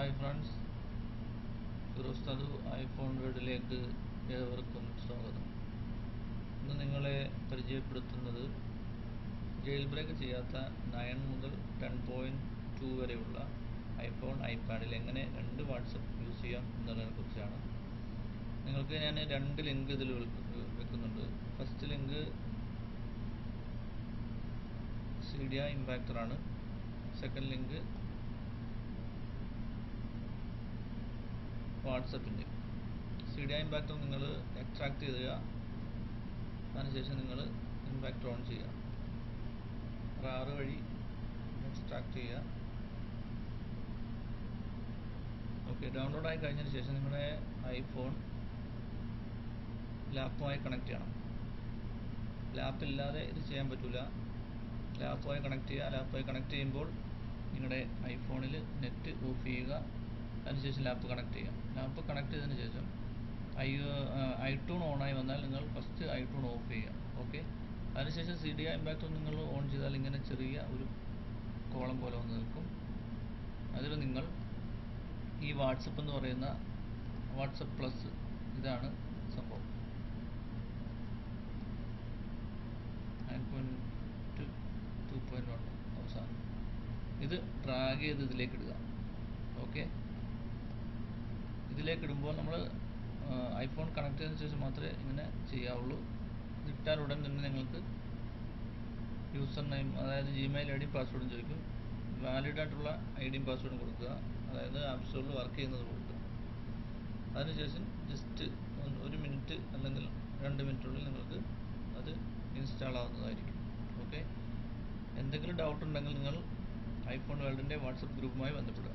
Hi friends. Firoz തതു iPhone വേൾഡിലേക്ക് ഏവർക്കും സ്വാഗതം. ഇന്ന് നിങ്ങളെ പരിചയപ്പെടുത്തുന്നത് ജയിൽ ബ്രേക്ക് ചെയ്യാത്ത നയൻ മുതൽ ടെൻ പോയിന്റ് ടു വരെയുള്ള ഐഫോൺ ഐപാഡിൽ എങ്ങനെ രണ്ട് വാട്സപ്പ് യൂസ് ചെയ്യാം എന്നുള്ളതിനെ കുറിച്ചാണ്. നിങ്ങൾക്ക് ഞാൻ രണ്ട് ലിങ്ക് ഇതിൽ വെക്കുന്നുണ്ട്. ഫസ്റ്റ് ലിങ്ക് സീഡിയ ഇമ്പാക്ടറാണ് സെക്കൻഡ് ലിങ്ക് വാട്സപ്പിന്റെ സി ഡി ഇമ്പാക്ട് നിങ്ങൾ എക്സ്ട്രാക്ട് ചെയ്യുക അതിനുശേഷം നിങ്ങൾ ഇമ്പാക്ട് ഓൺ ചെയ്യുക. റാറ് വഴി എക്സ്ട്രാക്ട് ചെയ്യുക. ഓക്കെ ഡൗൺലോഡ് ആയി കഴിഞ്ഞതിന് ശേഷം നിങ്ങളുടെ ഐഫോൺ ലാപ്പുമായി കണക്ട് ചെയ്യണം. ലാപ്പ് ഇല്ലാതെ ഇത് ചെയ്യാൻ പറ്റില്ല ലാപ്പുമായി കണക്ട് ചെയ്യുക. ലാപ്പുമായി കണക്ട് ചെയ്യുമ്പോൾ നിങ്ങളുടെ ഐഫോണിൽ നെറ്റ് ഓഫ് ചെയ്യുക. അതിനുശേഷം ലാപ്പ് കണക്ട് ചെയ്യാം. ലാപ്പ് കണക്ട് ചെയ്തതിന് ശേഷം ഐ ഐ ടൂൺ ഓണായി വന്നാൽ നിങ്ങൾ ഫസ്റ്റ് ഐ ടൂൺ ഓഫ് ചെയ്യുക ഓക്കെ അതിനുശേഷം സി ഡി ഇമ്പാക്ട് നിങ്ങൾ ഓൺ ചെയ്താൽ ഇങ്ങനെ ചെറിയ ഒരു കോളം പോലെ വന്ന് നിൽക്കും. അതിൽ നിങ്ങൾ ഈ വാട്സപ്പ് എന്ന് പറയുന്ന വാട്സപ്പ് പ്ലസ് ഇതാണ് സംഭവം. അവസാനം. ഇത് ഡ്രാഗ് ചെയ്ത് ഇതിലേക്ക് ഇടുക. ഓക്കെ ഇതിലേക്ക് ഇടുമ്പോൾ നമ്മൾ ഐഫോൺ കണക്ട് ചെയ്തതിന് ശേഷം മാത്രമേ ഇങ്ങനെ ചെയ്യാവുള്ളൂ. ഇതിട്ടാൽ ഉടൻ തന്നെ നിങ്ങൾക്ക് യൂസർ നെയിം അതായത് ജിമെയിൽ ഐ ഡിയും പാസ്വേഡും ചോദിക്കും. വാലിഡ് ആയിട്ടുള്ള ഐ ഡിയും പാസ്വേഡും കൊടുക്കുക. അതായത് ആപ്പ് സ്റ്റോറിൽ വർക്ക് ചെയ്യുന്നത് കൊടുക്കുക. അതിനുശേഷം ജസ്റ്റ് ഒരു മിനിറ്റ് അല്ലെങ്കിൽ രണ്ട് മിനിറ്റിനുള്ളിൽ നിങ്ങൾക്ക് അത് ഇൻസ്റ്റാൾ ആവുന്നതായിരിക്കും. ഓക്കെ എന്തെങ്കിലും ഡൗട്ട് ഉണ്ടെങ്കിൽ നിങ്ങൾ ഐഫോൺ വേൾഡിന്റെ വാട്സപ്പ് ഗ്രൂപ്പുമായി ബന്ധപ്പെടുക.